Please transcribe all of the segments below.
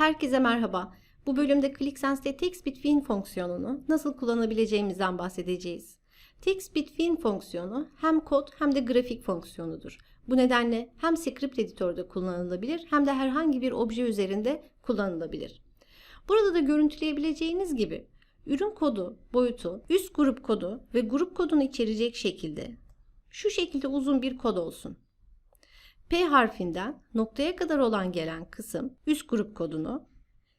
Herkese merhaba. Bu bölümde ClickSense'de Text Between fonksiyonunu nasıl kullanabileceğimizden bahsedeceğiz. Text Between fonksiyonu hem kod hem de grafik fonksiyonudur. Bu nedenle hem script editörde kullanılabilir hem de herhangi bir obje üzerinde kullanılabilir. Burada da görüntüleyebileceğiniz gibi ürün kodu, boyutu, üst grup kodu ve grup kodunu içerecek şekilde şu şekilde uzun bir kod olsun. P harfinden noktaya kadar olan gelen kısım üst grup kodunu,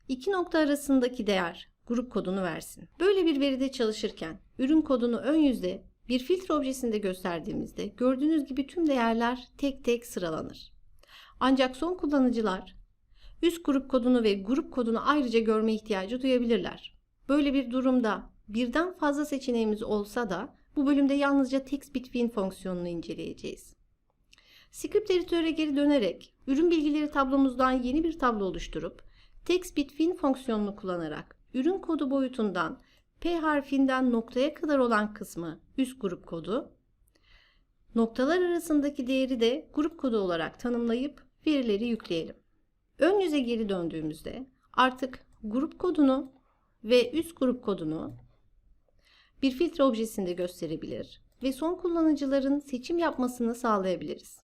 iki nokta arasındaki değer grup kodunu versin. Böyle bir veride çalışırken ürün kodunu ön yüzde bir filtre objesinde gösterdiğimizde gördüğünüz gibi tüm değerler tek tek sıralanır. Ancak son kullanıcılar üst grup kodunu ve grup kodunu ayrıca görme ihtiyacı duyabilirler. Böyle bir durumda birden fazla seçeneğimiz olsa da bu bölümde yalnızca text between fonksiyonunu inceleyeceğiz. Script editöre geri dönerek ürün bilgileri tablomuzdan yeni bir tablo oluşturup text between fonksiyonunu kullanarak ürün kodu boyutundan P harfinden noktaya kadar olan kısmı üst grup kodu, noktalar arasındaki değeri de grup kodu olarak tanımlayıp verileri yükleyelim. Ön yüze geri döndüğümüzde artık grup kodunu ve üst grup kodunu bir filtre objesinde gösterebilir ve son kullanıcıların seçim yapmasını sağlayabiliriz.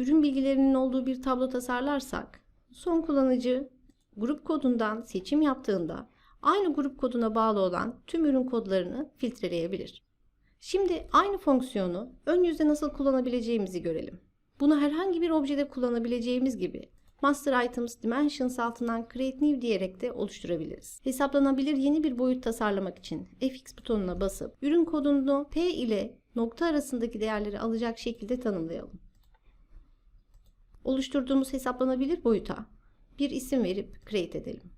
Ürün bilgilerinin olduğu bir tablo tasarlarsak, son kullanıcı grup kodundan seçim yaptığında aynı grup koduna bağlı olan tüm ürün kodlarını filtreleyebilir. Şimdi aynı fonksiyonu ön yüzde nasıl kullanabileceğimizi görelim. Bunu herhangi bir objede kullanabileceğimiz gibi Master Items Dimensions altından Create New diyerek de oluşturabiliriz. Hesaplanabilir yeni bir boyut tasarlamak için FX butonuna basıp ürün kodunu P ile nokta arasındaki değerleri alacak şekilde tanımlayalım. Oluşturduğumuz hesaplanabilir boyuta bir isim verip create edelim.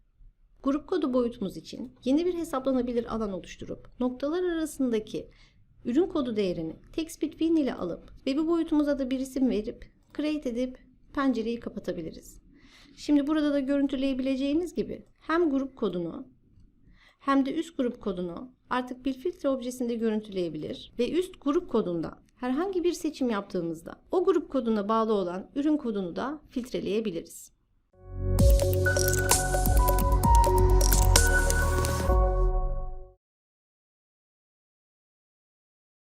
Grup kodu boyutumuz için yeni bir hesaplanabilir alan oluşturup noktalar arasındaki ürün kodu değerini text between ile alıp ve bu boyutumuza da bir isim verip create edip pencereyi kapatabiliriz. Şimdi burada da görüntüleyebileceğiniz gibi hem grup kodunu hem de üst grup kodunu artık bir filtre objesinde görüntüleyebilir ve üst grup kodundan herhangi bir seçim yaptığımızda o grup koduna bağlı olan ürün kodunu da filtreleyebiliriz.